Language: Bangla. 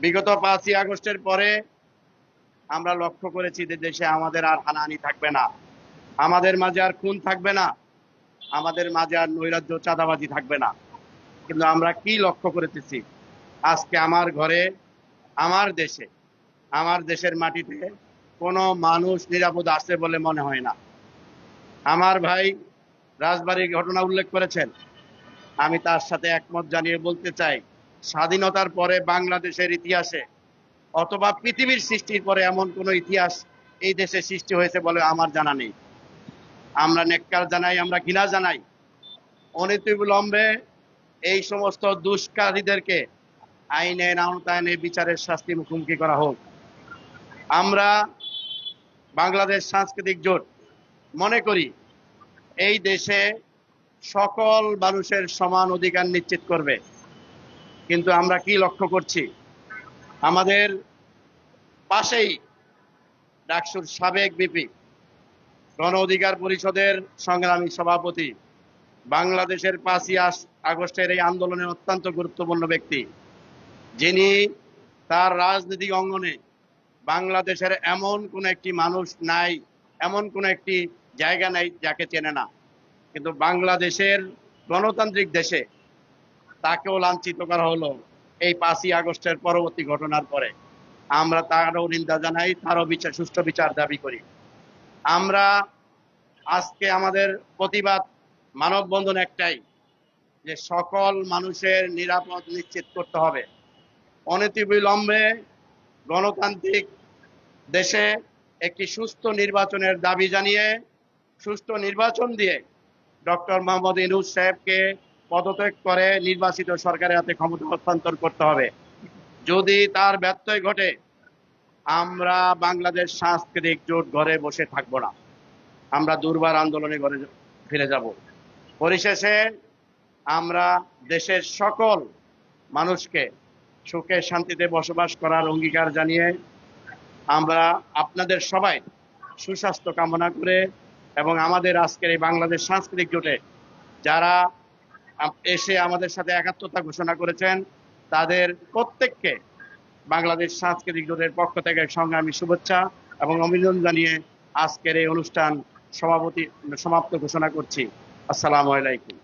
বিগত পাঁচই আগস্টের পরে আমরা লক্ষ্য করেছি যে দেশে আমাদের আর হানাহানি থাকবে না। আমাদের মাঝে আর খুন থাকবে না। আমাদের মাঝে আর নৈরাজ্য চাঁদাবাজি থাকবে না। কিন্তু আমরা কি লক্ষ্য করেতেছি আজকে আমার ঘরে, আমার দেশে, আমার দেশের মাটিতে কোনো মানুষ নিরাপদ আছে বলে মনে হয় না। আমার ভাই রাজবাড়ির ঘটনা উল্লেখ করেছেন। আমি তার সাথে একমত জানিয়ে বলতে চাই স্বাধীনতার পরে বাংলাদেশের ইতিহাসে অথবা পৃথিবীর সৃষ্টির পরে এমন কোনো ইতিহাস এই দেশে সৃষ্টি হয়েছে বলে আমার জানা নেই। আমরা নেককার জানাই, আমরা ঘৃণা জানাই। অনতিবিলম্বে এই সমস্ত দুষ্কারীদেরকে আইনের আওতায়নে বিচারের শাস্তি মুখোমুখি করা হোক। আমরা বাংলাদেশ সাংস্কৃতিক জোট মনে করি এই দেশে সকল মানুষের সমান অধিকার নিশ্চিত করবে। কিন্তু আমরা কি লক্ষ্য করছি? আমাদের পাশেই ডাকসুর সাবেক বিপি গণ অধিকার পরিষদের সংগ্রামী সভাপতি, বাংলাদেশের পাঁচই আগস্টের এই আন্দোলনের অত্যন্ত গুরুত্বপূর্ণ ব্যক্তি। যিনি তার রাজনৈতিক অঙ্গনে বাংলাদেশের এমন কোন একটি মানুষ নাই, এমন কোন একটি জায়গা নাই যাকে চেনে না। কিন্তু বাংলাদেশের গণতান্ত্রিক দেশে তাকেও লাঞ্ছিত করা হলো এই পাঁচই আগস্টের পরবর্তী ঘটনার পরে। আমরা তারও নিন্দা জানাই, তারও বিচার, সুষ্ঠু বিচার দাবি করি। আমরা আজকে আমাদের প্রতিবাদ মানববন্ধন একটাই, যে সকল মানুষের নিরাপদ নিশ্চিত করতে হবে। অনতিবিলম্বে গণতান্ত্রিক দেশে একটি সুস্থ নির্বাচনের দাবি জানিয়ে সুষ্ঠু নির্বাচন দিয়ে ডক্টর মোহাম্মদ ইনুস সাহেবকে পদত্যাগ করে নির্বাচিত সরকারের হাতে ক্ষমতা হস্তান্তর করতে হবে। যদি তার ব্যত্যয় ঘটে, আমরা বাংলাদেশ সাংস্কৃতিক জোট ঘরে বসে থাকব না। আমরা দুর্বার আন্দোলনে ঘরে ফিরে যাব। পরিশেষে আমরা দেশের সকল মানুষকে সুখে শান্তিতে বসবাস করার অঙ্গীকার জানিয়ে আমরা আপনাদের সবাই সুস্বাস্থ্য কামনা করে এবং আমাদের আজকের এই বাংলাদেশ সাংস্কৃতিক জোটে যারা এসে আমাদের সাথে একাত্মতা ঘোষণা করেছেন। তাদের প্রত্যেককে বাংলাদেশ সাংস্কৃতিক জোটের পক্ষ থেকে সংগ্রামী শুভেচ্ছা এবং অভিনন্দন জানিয়ে আজকের এই অনুষ্ঠান সভাপতি সমাপ্ত ঘোষণা করছি। আসসালামু আলাইকুম।